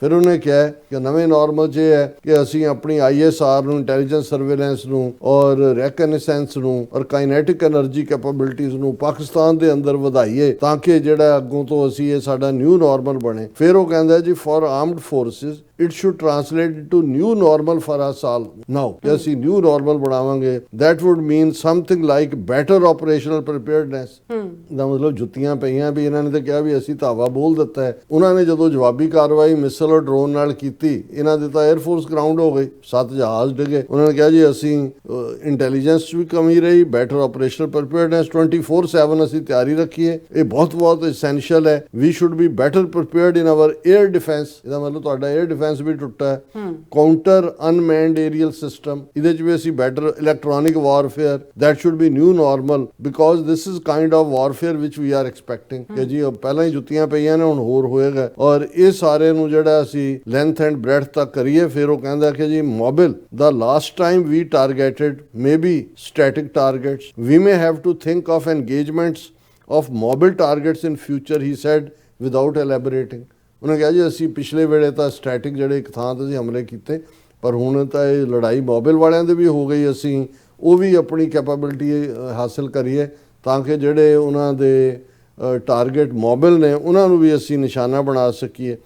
ਫਿਰ ਉਹਨੇ ਕਿਹਾ ਕਿ ਨਵੇਂ ਨਾਰਮਲ ਜੇ ਹੈ ਕਿ ਅਸੀਂ ਆਪਣੀ ਆਈਐਸਆਰ ਨੂੰ ਇੰਟੈਲੀਜੈਂਸ ਸਰਵੇਲੈਂਸ ਨੂੰ ਔਰ ਰੈਕਨੈਸੈਂਸ ਨੂੰ ਔਰ ਕਾਈਨੈਟਿਕ એનર્ਜੀ ਕੈਪੇਬਿਲਿਟੀਆਂ ਨੂੰ ਪਾਕਿਸਤਾਨ ਦੇ ਅੰਦਰ ਵਧਾਈਏ ਤਾਂ ਕਿ ਜਿਹੜਾ ਅੱਗੋਂ ਤੋਂ ਅਸੀਂ ਇਹ ਸਾਡਾ ਨਿਊ ਨਾਰਮਲ ਬਣੇ। ਫਿਰ ਉਹ ਕਹਿੰਦਾ ਜੀ for armed forces it should translate to new normal for ਆ ਸਾਲ ਨਾਓ ਕਿ ਅਸੀਂ ਨਿਊ ਨਾਰਮਲ ਬਣਾਵਾਂਗੇ that would mean something like better operational preparedness ਦਾ ਮਤਲਬ ਜੁੱਤੀਆਂ ਪਈਆਂ ਵੀ ਇਹਨਾਂ ਨੇ ਤਾਂ ਕਿਹਾ ਵੀ ਅਸੀਂ ਧਾਵਾ ਬੋਲ ਦਿੱਤਾ ਹੈ। ਉਹਨਾਂ ਨੇ ਜਦੋਂ ਜਵਾਬੀ ਕਾਰਵਾਈ ਮਿਸਲ ਚਲੋ ਡਰੋਨ ਨਾਲ ਕੀਤੀ ਇਹਨਾਂ ਦੇ ਤਾਂ 에ਅਰ ਫੋਰਸ ਗਰਾਊਂਡ ਹੋ ਗਏ ਸੱਤ ਜਹਾਜ਼ ਡਿੱਗੇ। ਉਹਨਾਂ ਨੇ ਕਿਹਾ ਜੀ ਅਸੀਂ ਇੰਟੈਲੀਜੈਂਸ 'ਚ ਵੀ ਕਮੀ ਰਹੀ ਬੈਟਰ ਆਪਰੇਸ਼ਨਲ ਪ੍ਰਪੇਅਰਡਨੈਸ 24/7 ਅਸੀਂ ਤਿਆਰੀ ਰੱਖੀਏ। ਇਹ ਬਹੁਤ ਬਹੁਤ ਐਸੈਂਸ਼ੀਅਲ ਹੈ। We should be better prepared in our air defence ਇਹਦਾ ਮਤਲਬ ਤੁਹਾਡਾ 에ਅਰ ਡਿਫੈਂਸ ਵੀ ਟੁੱਟਾ ਹੈ। ਕਾਊਂਟਰ ਅਨਮੈਨਡ ਏਰੀਅਲ ਸਿਸਟਮ ਇਹਦੇ 'ਚ ਵੀ ਅਸੀਂ better electronic warfare that should be new normal because this is kind of warfare which we are expecting ਕਿ ਜੀ ਪਹਿਲਾਂ ਹੀ ਜੁੱਤੀਆਂ ਪਈਆਂ ਨੇ ਹੁਣ ਹੋਰ ਹੋਏਗਾ। ਔਰ ਇਹ ਸਾਰੇ ਨੂੰ ਜਿਹੜਾ ਅਸੀਂ ਲੈਂਥ ਐਂਡ ਬ੍ਰੈਡਥ ਤੱਕ ਕਰੀਏ, ਫਿਰ ਉਹ ਕਹਿੰਦਾ ਕਿ ਜੀ, mobile the last time we targeted maybe static targets we may have to think of engagements of mobile targets in future he said, without elaborating. ਉਹਨੇ ਕਿਹਾ ਜੀ, ਅਸੀਂ ਪਿਛਲੇ ਵੇਲੇ ਤਾਂ ਸਟੈਟਿਕ ਜਿਹੜੇ ਇੱਕ ਥਾਂ ਤੇ ਅਸੀਂ ਹਮਲੇ ਕੀਤੇ, ਪਰ ਹੁਣ ਤਾਂ ਇਹ ਲੜਾਈ ਮੋਬਾਈਲ ਵਾਲਿਆਂ ਦੇ ਵੀ ਹੋ ਗਈ, ਅਸੀਂ ਉਹ ਵੀ ਆਪਣੀ ਕੈਪੇਬਿਲਿਟੀ ਹਾਸਲ ਕਰੀਏ, ਤਾਂ ਕਿ ਜਿਹੜੇ ਉਹਨਾਂ ਦੇ ਟਾਰਗੇਟ ਮੋਬਾਈਲ ਨੇ ਉਹਨਾਂ ਨੂੰ ਵੀ ਅਸੀਂ ਨਿਸ਼ਾਨਾ ਬਣਾ ਸਕੀਏ।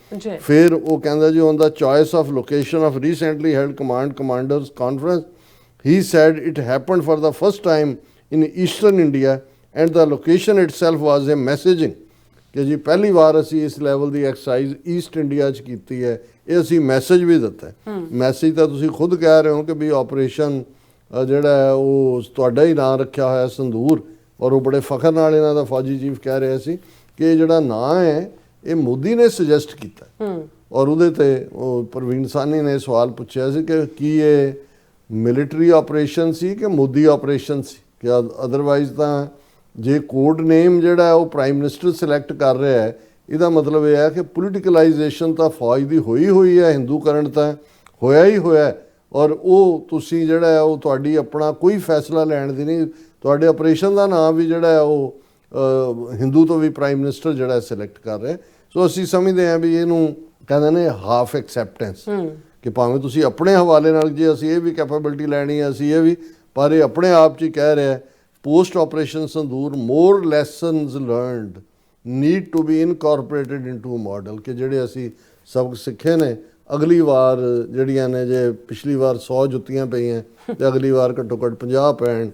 ਫਿਰ ਉਹ ਕਹਿੰਦਾ ਜੀ on the choice of location of recently held command commanders conference he said it happened for the first time in eastern india and the location itself was a messaging. ਕਿ ਜੀ ਪਹਿਲੀ ਵਾਰ ਅਸੀਂ ਇਸ ਲੈਵਲ ਦੀ ਐਕਸਰਸਾਈਜ਼ ਈਸਟ ਇੰਡੀਆ 'ਚ ਕੀਤੀ ਹੈ। ਇਹ ਅਸੀਂ ਮੈਸੇਜ ਵੀ ਦਿੱਤਾ ਹੈ। ਮੈਸੇਜ ਤਾਂ ਤੁਸੀਂ ਖੁਦ ਕਹਿ ਰਹੇ ਹੋ ਕਿ ਵੀ ਆਪਰੇਸ਼ਨ ਜਿਹੜਾ ਹੈ ਉਹ ਤੁਹਾਡਾ ਹੀ ਨਾਂ ਰੱਖਿਆ ਹੋਇਆ ਸੰਦੂਰ। ਔਰ ਉਹ ਬੜੇ ਫਖਰ ਨਾਲ ਇਹਨਾਂ ਦਾ ਫੌਜੀ ਚੀਫ ਕਹਿ ਰਿਹਾ ਸੀ ਕਿ ਇਹ ਜਿਹੜਾ ਨਾਂ ਹੈ ਇਹ ਮੋਦੀ ਨੇ ਸੁਜੈਸਟ ਕੀਤਾ। ਹੂੰ। ਔਰ ਉਹਦੇ ਤੇ ਉਹ ਪ੍ਰਵੀਨ ਸਾਨੀ ਨੇ ਸਵਾਲ ਪੁੱਛਿਆ ਸੀ ਕਿ ਕੀ ਇਹ ਮਿਲਟਰੀ ਆਪਰੇਸ਼ਨ ਸੀ ਕਿ ਮੋਦੀ ਆਪਰੇਸ਼ਨ ਸੀ? ਕਿ ਅਦਰਵਾਈਜ਼ ਤਾਂ ਜੇ ਕੋਡ ਨੇਮ ਜਿਹੜਾ ਉਹ ਪ੍ਰਾਈਮ ਮਿਨਿਸਟਰ ਸਿਲੈਕਟ ਕਰ ਰਿਹਾ ਹੈ ਇਹਦਾ ਮਤਲਬ ਇਹ ਹੈ ਕਿ ਪੋਲੀਟੀਕਲਾਈਜੇਸ਼ਨ ਤਾਂ ਫੌਜ ਦੀ ਹੋਈ ਹੋਈ ਹੈ ਹਿੰਦੂਕਰਨ ਤਾਂ ਹੋਇਆ ਹੀ ਹੋਇਆ ਹੈ। ਔਰ ਉਹ ਤੁਸੀਂ ਜਿਹੜਾ ਹੈ ਉਹ ਤੁਹਾਡੀ ਆਪਣਾ ਕੋਈ ਫੈਸਲਾ ਲੈਣ ਦੀ ਨਹੀਂ ਤੁਹਾਡੇ ਆਪਰੇਸ਼ਨ ਦਾ ਨਾਮ ਵੀ ਜਿਹੜਾ ਹੈ ਉਹ ਹਿੰਦੂ ਤੋਂ ਵੀ ਪ੍ਰਾਈਮ ਮਿਨਿਸਟਰ ਜਿਹੜਾ ਸਿਲੈਕਟ ਕਰ ਰਿਹਾ। ਸੋ ਅਸੀਂ ਸਮਝਦੇ ਹਾਂ ਵੀ ਇਹਨੂੰ ਕਹਿੰਦੇ ਨੇ ਹਾਫ ਐਕਸੈਪਟੈਂਸ ਕਿ ਭਾਵੇਂ ਤੁਸੀਂ ਆਪਣੇ ਹਵਾਲੇ ਨਾਲ ਜੇ ਅਸੀਂ ਇਹ ਵੀ ਕੈਪੇਬਿਲਿਟੀ ਲੈਣੀ ਹੈ ਅਸੀਂ ਇਹ ਵੀ ਪਰ ਇਹ ਆਪਣੇ ਆਪ 'ਚ ਹੀ ਕਹਿ ਰਿਹਾ post operation Sindoor more lessons learned need to be incorporated into model ਕਿ ਜਿਹੜੇ ਅਸੀਂ ਸਬਕ ਸਿੱਖੇ ਨੇ ਅਗਲੀ ਵਾਰ ਜਿਹੜੀਆਂ ਨੇ ਜੇ ਪਿਛਲੀ ਵਾਰ 100 ਜੁੱਤੀਆਂ ਪਈਆਂ ਤੇ ਅਗਲੀ ਵਾਰ ਘੱਟੋ ਘੱਟ 50 ਪੈਣ